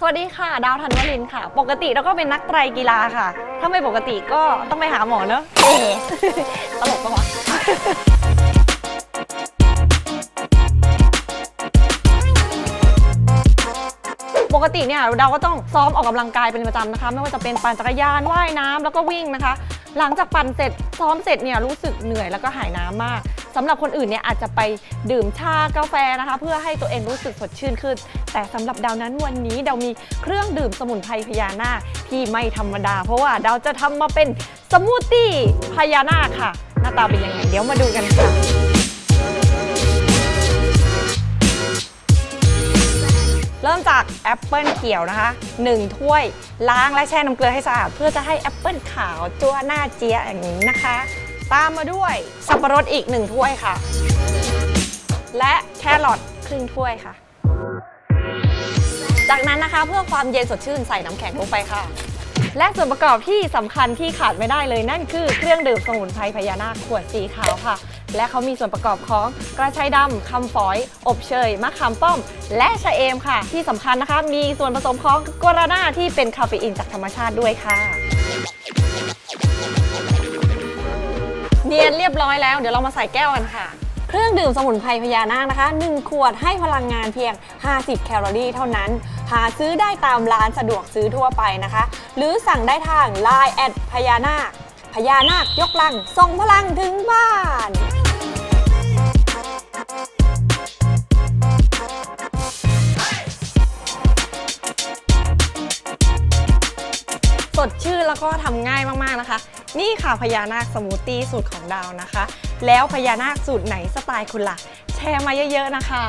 สวัสดีค่ะ ดาวธันวรินทร์ค่ะ ปกติเราก็เป็นนักไตรกีฬาค่ะ ถ้าไม่ปกติก็ต้องไปหาหมอเนอะเอ๊ะตลกปะวะปกติเนี่ยเราก็ต้องซ้อมออกกำลังกายเป็นประจำนะคะ ไม่ว่าจะเป็นปั่นจักรยานว่ายน้ำแล้วก็วิ่งนะคะ หลังจากปั่นเสร็จซ้อมเสร็จเนี่ยรู้สึกเหนื่อยแล้วก็หายน้ำมากสำหรับคนอื่นเนี่ยอาจจะไปดื่มชากาแฟนะคะ เพื่อให้ตัวเองรู้สึกสดชื่นขึ้น แต่สำหรับดาวนั้นวันนี้ดาวมีเครื่องดื่มสมุนไพรพญานาคที่ไม่ธรรมดา เพราะว่าดาวจะทำมาเป็นสมูทตี้พญานาคค่ะ หน้าตาเป็นยังไงเดี๋ยวมาดูกันค่ะเริ่มจากแอปเปิลเขียวนะคะ1ถ้วยล้างและแช่น้ำเกลือให้สะอาด เพื่อจะให้แอปเปิลขาวจั่วหน้าเจี๊ยอย่างนี้นะคะ ตามมาด้วยสับปะรดอีก1ถ้วยค่ะ และแครอทครึ่งถ้วยค่ะ จากนั้นนะคะเพื่อความเย็นสดชื่นใส่น้ำแข็งลงไปค่ะ และส่วนประกอบที่สำคัญที่ขาดไม่ได้เลยนั่นคือเครื่องดื่มสมุนไพรพญานาคขวดสีขาวค่ะ และเขามีส่วนประกอบของกระชายดำคำฝอย อบเชยมะขามป้อม และชะเอมค่ะ ที่สำคัญนะคะ มีส่วนผสมของกรานาที่เป็นคาเฟอีนจากธรรมชาติด้วยค่ะ เนียนเรียบร้อยแล้วเดี๋ยวเรามาใส่แก้วกันค่ะ เครื่องดื่มสมุนไพรพญานาคนะคะ 1 ขวดให้พลังงานเพียง 50 แคลอรี่เท่านั้น หาซื้อได้ตามร้านสะดวกซื้อทั่วไปนะคะ หรือสั่งได้ทาง Line แอดพญานาคพญานาคยกลังส่งพลังถึงบ้านสดชื่นแล้วก็ทำง่ายมาก ๆ นะคะ นี่ค่ะพญานาคสมูทตี้สูตรของดาวนะคะ แล้วพญานาคสูตรไหนสไตล์คุณล่ะ แชร์มาเยอะๆนะคะ